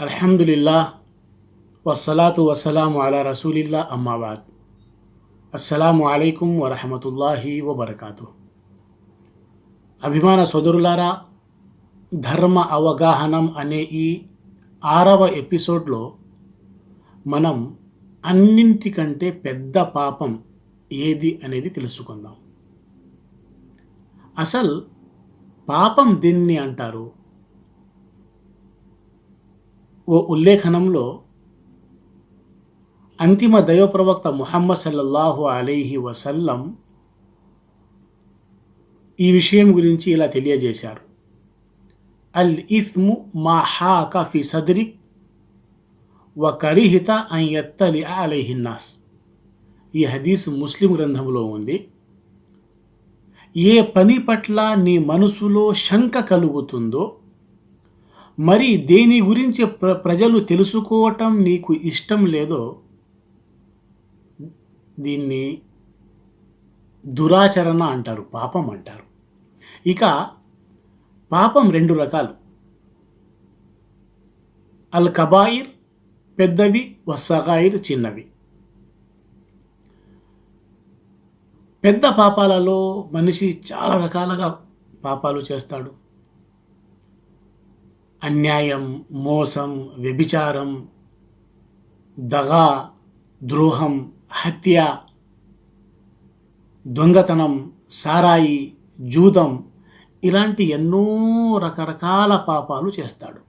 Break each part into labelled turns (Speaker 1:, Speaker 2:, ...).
Speaker 1: అల్హమ్దుల్లా వసలాతు వసలాము అలా రసూలిల్లా అమ్మాబాద్ అస్సలాము అలైకుం వరహమతుల్లాహి వబర్కాతు అభిమాన సోదరులారా ధర్మ అవగాహనం అనే ఈ ఆరవ ఎపిసోడ్లో మనం అన్నింటికంటే పెద్ద పాపం ఏది అనేది తెలుసుకుందాం. అసలు పాపం దీన్ని అంటారు? ఓ ఉల్లేఖనంలో అంతిమ దైవప్రవక్త ముహమ్మద్ సల్లల్లాహు అలైహి వసల్లం ఈ విషయం గురించి ఇలా తెలియజేశారు. అల్ ఇథ్ము మా హాక ఫి సద్రి వ కరిహిత అన్ అలైహిన్నాస్ ఈ హదీస్ ముస్లిం గ్రంథంలో ఉంది. ఏ పని పట్ల నీ మనసులో శంక కలుగుతుందో మరి దేని గురించి ప్ర ప్రజలు తెలుసుకోవటం నీకు ఇష్టం లేదో దీన్ని దురాచరణ అంటారు పాపం అంటారు. ఇక పాపం రెండు రకాలు. అల్ కబాయిర్ పెద్దవి వసగాయిర్ చిన్నవి. పెద్ద పాపాలలో మనిషి చాలా రకాలుగా పాపాలు చేస్తాడు. అన్యాయం మోసం వ్యభిచారం దగా ద్రోహం హత్య దొంగతనం సారాయి జూదం ఇలాంటి ఎన్నో రకరకాల పాపాలు చేస్తాడు.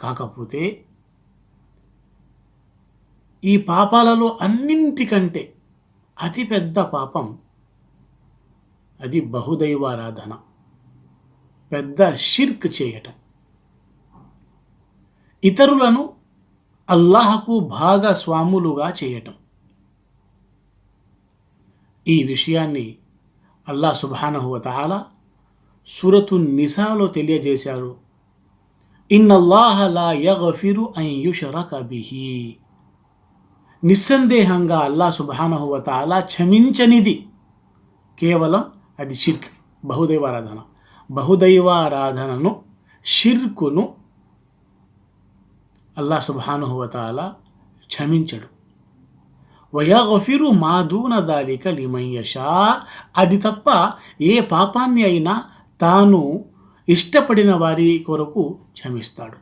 Speaker 1: కాకపోతే ఈ పాపాలలో అన్నింటికంటే అతిపెద్ద పాపం అది బహుదైవారాధన. పెద్ద షిర్క్ చేయటం. ఇతరులను అల్లాహకు భాగస్వాములుగా చేయటం. ఈ విషయాన్ని అల్లాహ్ సుబానహువతాల సురతు నిసాలో తెలియజేశారు. ఇన్నల్లాహ లా యగఫిరు అన్ బిహి. నిస్సందేహంగా అల్లా సుబానహువతాల క్షమించనిది. కేవలం అది షిర్క్ బహుదైవారాధన. బహుదైవారాధనను షిర్కును అల్లా సుబానుహువతాల క్షమించడు. వయగఫిరు మాధూన దాలిక లిమయ్యషా అది తప్ప ఏ పాపాన్ని అయినా తాను ఇష్టపడిన వారి కొరకు క్షమిస్తాడు.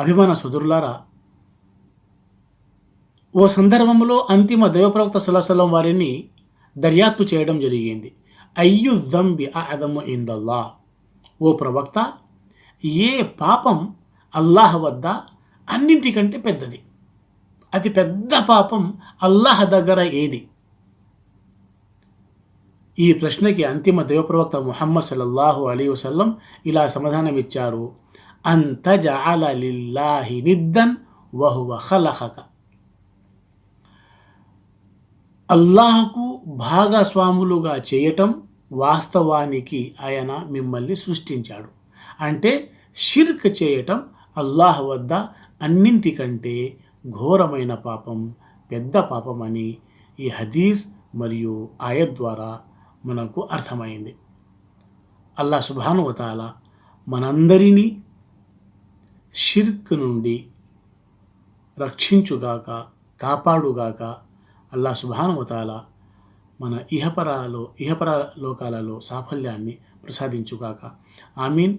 Speaker 1: అభిమాన సుదరులారా ఓ సందర్భంలో అంతిమ దైవప్రవక్త సులసలం వారిని దర్యాప్తు చేయడం జరిగింది. అయ్యు దంబి అదము ఇందల్లా. ఓ ప్రవక్త ఏ పాపం అల్లాహ్ వద్ద అన్నింటికంటే పెద్దది. అతి పెద్ద పాపం అల్లాహ్ దగ్గర ఏది? ఈ ప్రశ్నకి అంతిమ దైవప్రవక్త ముహమ్మద్ సల్లల్లాహు అలీ వసల్లం ఇలా సమాధానం ఇచ్చారు. అంత జాల లిల్లాహి నిద్దన్ వహువ ఖలహక అల్లాహకు భాగస్వాములుగా చేయటం వాస్తవానికి ఆయన మిమ్మల్ని సృష్టించాడు. అంటే షిర్క్ చేయటం అల్లాహ్ వద్ద అన్నింటికంటే ఘోరమైన పాపం పెద్ద పాపం అని ఈ హదీస్ మరియు ఆయ ద్వారా మనకు అర్థమైంది. అల్లా సుభానువతాల మనందరినీ షిర్క్ నుండి రక్షించుగాక కాపాడుగాక అల్లా సుభానువతాల మన ఇహపరాలో ఇహపర లోకాలలో సాఫల్యాన్ని ప్రసాదించుగాక. ఆమీన్.